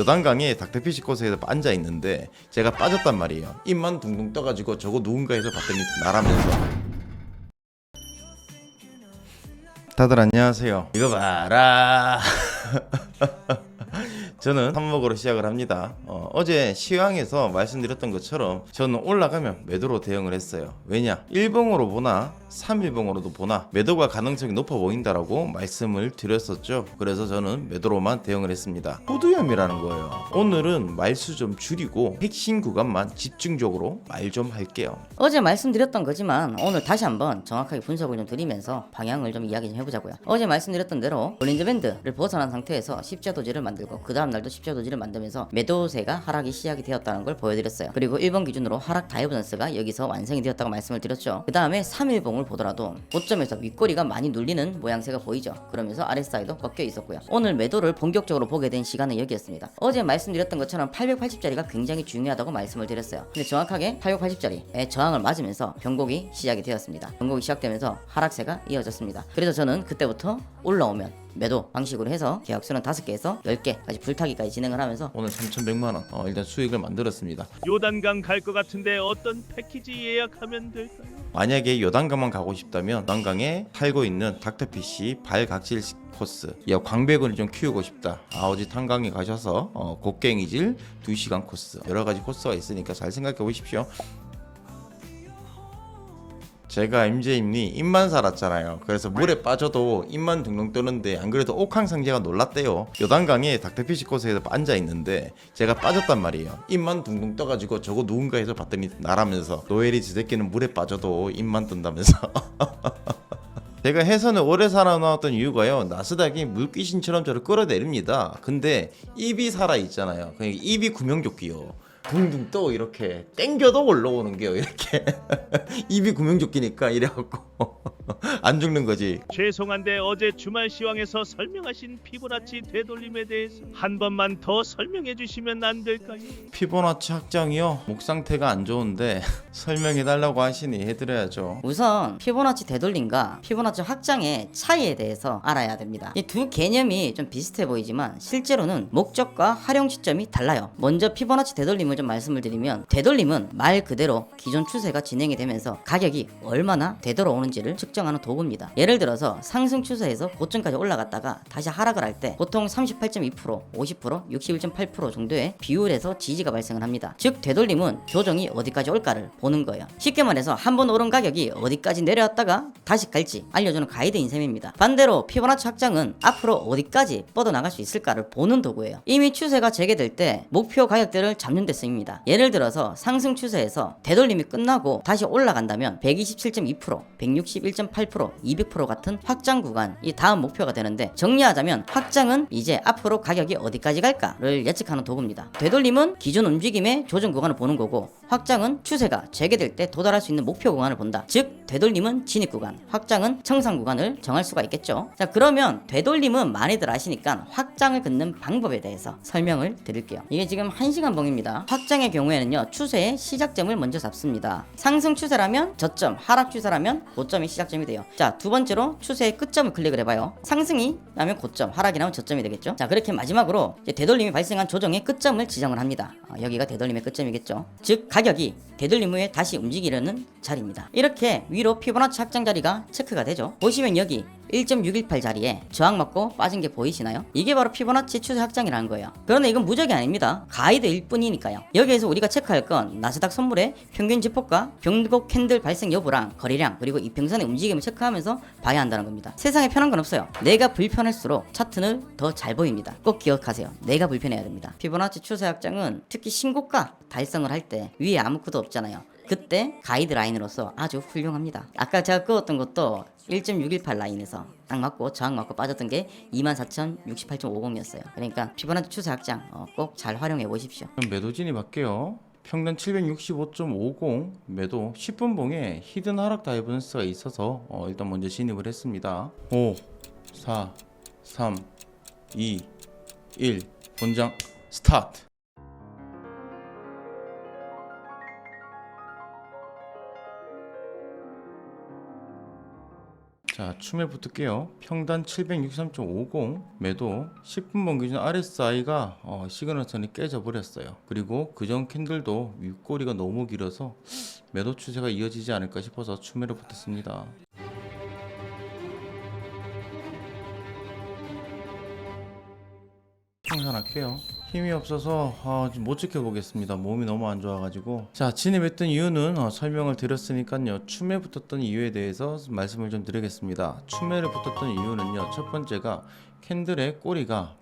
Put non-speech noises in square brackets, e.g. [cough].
요단강에 닥터피시 코스에서 앉아 있는데 제가 빠졌단 말이에요. 입만 둥둥 떠가지고 저거 누군가 해서 봤더니 나라면서. 다들 안녕하세요. 이거 봐라. [laughs] 저는 한목으로 시작을 합니다. 어, 제 시황에서 말씀드렸던 것처럼 저는 올라가면 매도로 대응을 했어요. 왜냐? 1봉으로 보나 3일봉으로도 보나 매도가 가능성이 높아 보인다라고 말씀을 드렸었죠. 그래서 저는 매도로만 대응을 했습니다. 호두염이라는 거예요. 오늘은 말수 좀 줄이고 핵심 구간만 집중적으로 말 좀 할게요. 어제 말씀드렸던 거지만 오늘 다시 한번 정확하게 분석을 좀 드리면서 방향을 좀 이야기 좀 해보자고요. 어제 말씀드렸던 대로 볼린저 밴드를 벗어난 상태에서 십자 도지를 만들고 그 다음 날도 십자 도지를 만들면서 매도세가 하락이 시작이 되었다는 걸 보여드렸어요. 그리고 1번 기준으로 하락 다이버전스가 여기서 완성이 되었다고 말씀을 드렸죠. 그 다음에 3일봉을 보더라도 고점에서 윗꼬리가 많이 눌리는 모양새가 보이죠. 그러면서 아랫사이도 꺾여 있었고요. 오늘 매도를 본격적으로 보게 된 시간은 여기였습니다. 어제 말씀드렸던 것처럼 880짜리가 굉장히 중요하다고 말씀을 드렸어요. 근데 정확하게 880짜리의 저항을 맞으면서 변곡이 시작이 되었습니다. 변곡이 시작되면서 하락세가 이어졌습니다. 그래서 저는 그때부터 올라오면 매도 방식으로 해서 계약 수는 5개에서 10개까지 불타기까지 진행을 하면서 오늘 3,100만 원 어, 일단 수익을 만들었습니다. 요단강 갈 것 같은데 어떤 패키지 예약하면 될까요? 만약에 요단강만 가고 싶다면 요단강에 살고 있는 닥터피쉬 발각질 코스 야 광배근을 좀 키우고 싶다 아오지 탄강에 가셔서 어, 곡괭이질 2시간 코스 여러 가지 코스가 있으니까 잘 생각해 보십시오 제가 MJ님이 입만 살았잖아요. 그래서 물에 빠져도 입만 둥둥 뜨는데 안 그래도 옥황상제가 놀랐대요. 요단강에 닥터피시 코스에서 앉아 있는데 제가 빠졌단 말이에요. 입만 둥둥 떠가지고 저거 누군가 해서 봤더니 나라면서 노엘이 지새끼는 물에 빠져도 입만 뜬다면서. [laughs] 제가 해선을 오래 살아나왔던 이유가요. 나스닥이 물귀신처럼 저를 끌어내립니다. 근데 입이 살아 있잖아요. 그러니까 입이 구명조끼요. 둥둥 떠 이렇게 땡겨도 올라오는 게요. 이렇게 [laughs] 입이 구명조끼니까 이래갖고 [laughs] 안 죽는 거지. 죄송한데 어제 주말 시황에서 설명하신 피보나치 되돌림에 대해서 한 번만 더 설명해 주시면 안 될까요? 피보나치 확장이요. 목 상태가 안 좋은데 [laughs] 설명해 달라고 하시니 해드려야죠. 우선 피보나치 되돌림과 피보나치 확장의 차이에 대해서 알아야 됩니다. 이 두 개념이 좀 비슷해 보이지만 실제로는 목적과 활용 시점이 달라요. 먼저 피보나치 되돌림 을 좀 말씀을 드리면 되돌림은 말 그대로 기존 추세가 진행이 되면서 가격이 얼마나 되돌아오는지를 측정하는 도구입니다. 예를 들어서 상승 추세에서 고점까지 올라갔다가 다시 하락을 할 때 보통 38.2%, 50%, 61.8% 정도의 비율에서 지지가 발생을 합니다. 즉 되돌림은 조정이 어디까지 올까를 보는 거예요. 쉽게 말해서 한 번 오른 가격이 어디까지 내려왔다가 다시 갈지 알려주는 가이드인 셈입니다. 반대로 피보나치 확장은 앞으로 어디까지 뻗어나갈 수 있을까를 보는 도구예요. 이미 추세가 재개될 때 목표 가격대를 잡는 데 쓰입니다. 예를 들어서 상승 추세에서 되돌림이 끝나고 다시 올라간다면 127.2%, 161.8%, 200% 같은 확장 구간이 다음 목표가 되는데 정리하자면 확장은 이제 앞으로 가격이 어디까지 갈까를 예측하는 도구입니다. 되돌림은 기존 움직임의 조정 구간을 보는 거고 확장은 추세가 재개될 때 도달할 수 있는 목표 구간을 본다. 즉 되돌림은 진입 구간, 확장은 청산 구간을 정할 수가 있겠죠. 자 그러면 되돌림은 많이들 아시니까 확장을 긋는 방법에 대해서 설명을 드릴게요. 이게 지금 1시간 봉입니다. 확장의 경우에는요 추세의 시작점을 먼저 잡습니다. 상승 추세라면 저점, 하락 추세라면 고점이 시작점이 돼요. 자 두 번째로 추세의 끝점을 클릭을 해봐요. 상승이 나면 고점, 하락이 나면 저점이 되겠죠. 자 그렇게 마지막으로 되돌림이 발생한 조정의 끝점을 지정을 합니다. 아, 여기가 되돌림의 끝점이겠죠. 즉 가격이 되돌림 후에 다시 움직이려는 자리입니다. 이렇게 위로 피보나치 확장 자리가 체크가 되죠. 보시면 여기 1.618 자리에 저항 맞고 빠진 게 보이시나요? 이게 바로 피보나치 추세 확장이라는 거예요. 그런데 이건 무적이 아닙니다. 가이드일 뿐이니까요. 여기에서 우리가 체크할 건 나스닥 선물의 평균 지폭과 변곡 캔들 발생 여부랑 거래량 그리고 이평선의 움직임을 체크하면서 봐야 한다는 겁니다. 세상에 편한 건 없어요. 내가 불편할수록 차트는 더 잘 보입니다. 꼭 기억하세요. 내가 불편해야 됩니다. 피보나치 추세 확장은 특히 신고가 달성을 할 때 위에 아무것도 없잖아요. 그때 가이드 라인으로서 아주 훌륭합니다. 아까 제가 그었던 것도 1.618 라인에서 딱 맞고 저항 맞고 빠졌던 게 24,068.50이었어요. 그러니까 피보나치 추세 확장 어, 꼭잘 활용해 보십시오. 그럼 매도 진입할게요. 평균 765.50 매도 10분 봉에 히든 하락 다이버전스가 있어서 어, 일단 먼저 진입을 했습니다. 5, 4, 3, 2, 1 본장 스타트. 자 춤에 붙을게요. 평단 763.50 매도 10분 봉 기준 RSI가 어, 시그널선이 깨져 버렸어요. 그리고 그전 캔들도 윗꼬리가 너무 길어서 매도 추세가 이어지지 않을까 싶어서 추매로 붙었습니다. 생산할게요. 힘이 없어서 어, 좀못 지켜보겠습니다. 몸이 너무 안 좋아가지고 자 진입했던 이유는 어, 설명을 드렸으니까요. 춤에 붙었던 이유에 대해서 말씀을 좀 드리겠습니다. 춤에를 붙었던 이유는요. 첫 번째가 캔들의 꼬리가